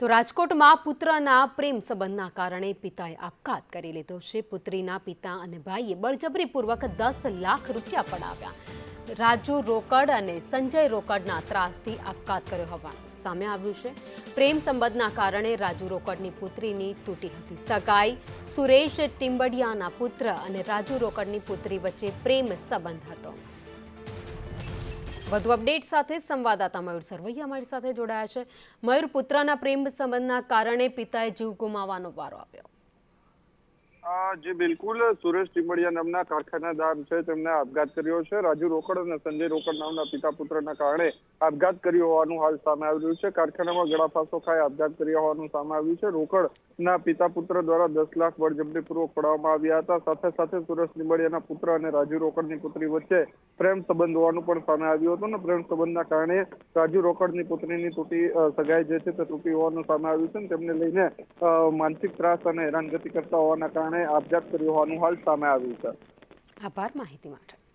તો રાજકોટમાં પુત્રના પ્રેમ સંબંધના કારણે પિતાએ આપઘાત કરી લીધો છે. પુત્રીના પિતા અને ભાઈએ બળજબરીપૂર્વક દસ લાખ રૂપિયા પડાવ્યા. રાજુ રોકડ અને સંજય રોકડના ત્રાસથી આપઘાત કર્યો હોવાનું સામે આવ્યું છે. પ્રેમ સંબંધના કારણે રાજુ રોકડની પુત્રીની તૂટી હતી સગાઈ. સુરેશ ટિમ્બડિયાના પુત્ર અને રાજુ રોકડની પુત્રી વચ્ચે પ્રેમ સંબંધ હતો. વધુ અપડેટ સાથે સંવાદદાતા મયુર સરવૈયા મારી સાથે જોડાયા છે. મયુર, પુત્રના પ્રેમ સંબંધના કારણે પિતાએ જીવ ગુમાવવાનો વારો આવ્યો જે, બિલકુલ. સુરેશ ટીમડિયા નામના કારખાનાદાર છે. તેમને આપઘાત કર્યો છે. રાજુ રોકડ અને સંજય રોકડ નામના પિતા પુત્રના કારણે આપઘાત કર્યો હોવાનું હાલ સામે આવી છે. કારખાનામાં ગળાફાસો ખાઈ આપઘાત કર્યો હોવાનું સામે આવ્યું છે. રોકડના પિતા પુત્ર દ્વારા દસ લાખ બળજબરીપૂર્વક પડાવવામાં આવ્યા હતા. સાથે સાથે સુરેશ ટીમડિયાના પુત્ર અને રાજુ રોકડની પુત્રી વચ્ચે પ્રેમ સંબંધ હોવાનું પણ સામે આવ્યું હતું અને પ્રેમ સંબંધના કારણે રાજુ રોકડની પુત્રીની તૂટી સગાઈ જે છે તે તૂટી હોવાનું સામે આવ્યું છે તેમને લઈને માનસિક ત્રાસ અને હેરાનગતિ કરતા હોવાના કારણે આપઘાત કર્યો હોવાનું હાલ સામે આવ્યું છે. આભાર માહિતી માટે.